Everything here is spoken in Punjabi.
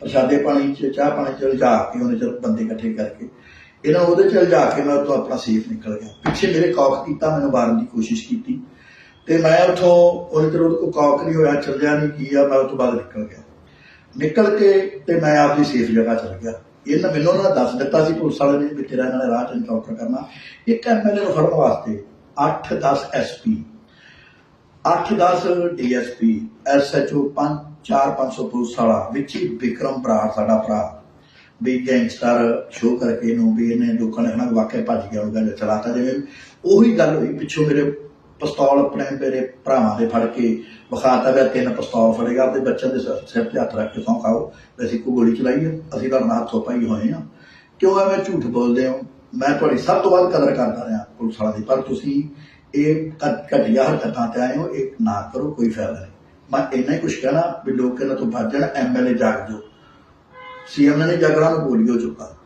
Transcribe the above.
ਪ੍ਰਸ਼ਾਦੇ ਪਾਣੀ ਚ, ਚਾਹ ਪਾਣੀ ਚ ਲਿਜਾ ਕੇ ਉਹਨੇ ਚਲ ਬੰਦੇ ਇਕੱਠੇ ਕਰਕੇ ਇਹਨਾਂ ਉਹਦੇ ਚ ਲਿਜਾ ਕੇ ਮੈਂ ਉੱਥੋਂ ਆਪਣਾ ਸੇਫ ਨਿਕਲ ਗਿਆ। ਪਿੱਛੇ ਮੇਰੇ ਕੌਕ ਕੀਤਾ, ਮੈਨੂੰ ਮਾਰਨ ਦੀ ਕੋਸ਼ਿਸ਼ ਕੀਤੀ ਤੇ ਮੈਂ ਉੱਥੋਂ ਉਹਨੇ ਚਿਰ ਉਹਦੇ ਕੋਲ ਕੌਕ ਨਹੀਂ ਹੋਇਆ, ਚੱਲਿਆ ਨਹੀਂ ਕੀ ਆ, ਮੈਂ ਉਹ ਤੋਂ ਬਾਅਦ ਨਿਕਲ ਗਿਆ। ਨਿਕਲ ਕੇ ਤੇ ਮੈਂ ਆਪਦੀ ਸੇਫ ਜਗ੍ਹਾ ਚਲ ਗਿਆ। ਇਹਨਾਂ ਮੈਨੂੰ ਉਹਨਾਂ ਨੇ ਦੱਸ ਦਿੱਤਾ ਸੀ ਪੁਲਿਸ ਵਾਲੇ ਨੇ ਵੀ ਤੇਰਾ ਇਹਨਾਂ ਨੇ ਰਾਹ ਚ ਇਨਕਾਊਂਟਰ ਕਰਨਾ। ਇੱਕ ਐਮਐਲਏ ਨੂੰ ਫੜਨ ਵਾਸਤੇ 8-10 ਐਸਪੀ 8-10 ਡੀਐਸਪੀ ਐਸਐਚਓ 5-4-500 ਪੁਲਿਸ ਵਾਲਾ, ਵਿੱਚ ਹੀ ਵਿਕਰਮ ਬਰਾੜ ਸਾਡਾ ਭਰਾ। ਵੀ ਗੈਂਗਸਟਰ ਸ਼ੋ ਕਰਕੇ ਇਹਨੂੰ ਵੀ ਇਹਨੇ ਲੋਕਾਂ ਨੇ ਕਹਿਣਾ ਵਾਕਿਆ ਭੱਜ ਗਿਆ, ਉਹਨੂੰ ਗੱਲ ਚਲਾਤਾ। ਜਿਵੇਂ ਉਹੀ ਗੱਲ ਹੋਈ ਪਿੱਛੋਂ ਮੇਰੇ ਪਿਸਤੌਲ ਆਪਣੇ ਮੇਰੇ ਭਰਾਵਾਂ ਦੇ ਫੜ ਕੇ ਵਿਖਾਤਾ ਵੀ ਤਿੰਨ ਪਿਸਤੌਲ ਫੜੇਗਾ ਤੇ ਬੱਚਿਆਂ ਦੇ ਸਿਰ ਤੇ ਹੱਥ ਰੱਖ ਕੇ ਸੌਂ ਖਾਓ। ਵੀ ਅਸੀਂ ਕੋਈ ਗੋਲੀ ਚਲਾਈ ਹੈ ਅਸੀਂ ਤਾਂ ਨਾਲ ਹੱਥੋਂ ਪਾਈ ਹੋਏ ਆ। ਕਿਉਂ ਐਵੇਂ ਝੂਠ ਬੋਲਦੇ ਹੋ? ਮੈਂ ਤੁਹਾਡੀ ਸਭ ਤੋਂ ਵੱਧ ਕਦਰ ਕਰਦਾ ਰਿਹਾ ਪੁਲਿਸ ਵਾਲਾ ਦੀ, ਪਰ ਤੁਸੀਂ ਇਹ ਘ- ਘਟੀਆ ਹਰਕਤਾਂ ਤੇ ਆਏ ਹੋ, ਇਹ ਨਾ ਕਰੋ, ਕੋਈ ਫਾਇਦਾ ਨਹੀਂ। ਮੈਂ ਇੰਨਾ ਹੀ ਕੁਝ ਕਹਿਣਾ ਵੀ ਲੋਕ ਇਹਨਾਂ ਤੋਂ ਬਚ ਜਾਣ ਐਮਐਲਏ ਜਾਗ ਜੋ ਸੀਐਮ ਨੇ ਜਾਗਣਾ ਨੂੰ ਬੋਲੀ ਚੁੱਕਾ।